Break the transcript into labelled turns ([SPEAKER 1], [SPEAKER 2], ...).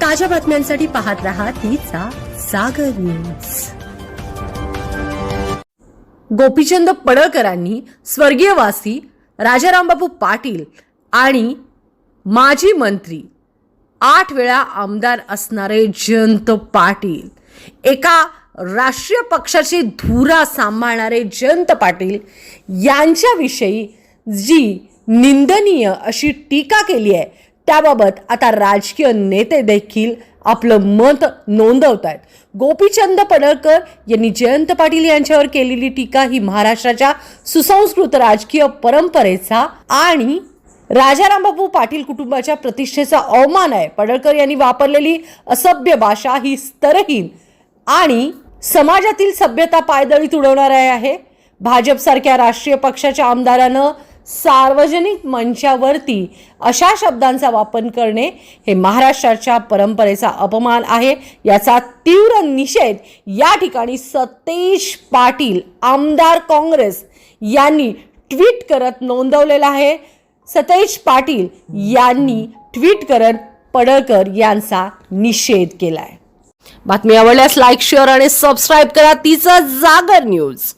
[SPEAKER 1] ताज्या बातम्यांसाठी पाहत राहा तिचा सागर न्यूज. गोपीचंद पडळकरांनी स्वर्गीय वासी राजारामबापू पाटील आणि माजी मंत्री आठ वेळा आमदार असणारे जयंत पाटील एका राष्ट्रीय पक्षाची धुरा सांभाळणारे जयंत पाटील यांच्याविषयी जी निंदनीय अशी टीका केली आहे त्याबाबत आता राजकीय नेते देखील आपलं मत नोंदवत आहेत गोपीचंद पडळकर यांनी जयंत पाटील यांच्यावर केलेली टीका ही महाराष्ट्राच्या सुसंस्कृत राजकीय परंपरेचा आणि राजारामबाबू पाटील कुटुंबाच्या प्रतिष्ठेचा अवमान आहे. पडळकर यांनी वापरलेली असभ्य भाषा ही स्तरहीन आणि समाजातील सभ्यता पायदळी तुडवणार आहे. भाजपसारख्या राष्ट्रीय पक्षाच्या आमदारानं सार्वजनिक मंचावरती अशा शब्दांचा वापर करणे हे महाराष्ट्राच्या परंपरेचा अपमान आहे. याचा तीव्र निषेध या ठिकाणी सतेज पाटील आमदार काँग्रेस यांनी ट्विट करत नोंदवलेला आहे. सतेज पाटील यांनी ट्विट करत पडळकर यांचा निषेध केलाय. बातमी आवडल्यास लाईक शेअर आणि सबस्क्राईब करा. तिचं जागर न्यूज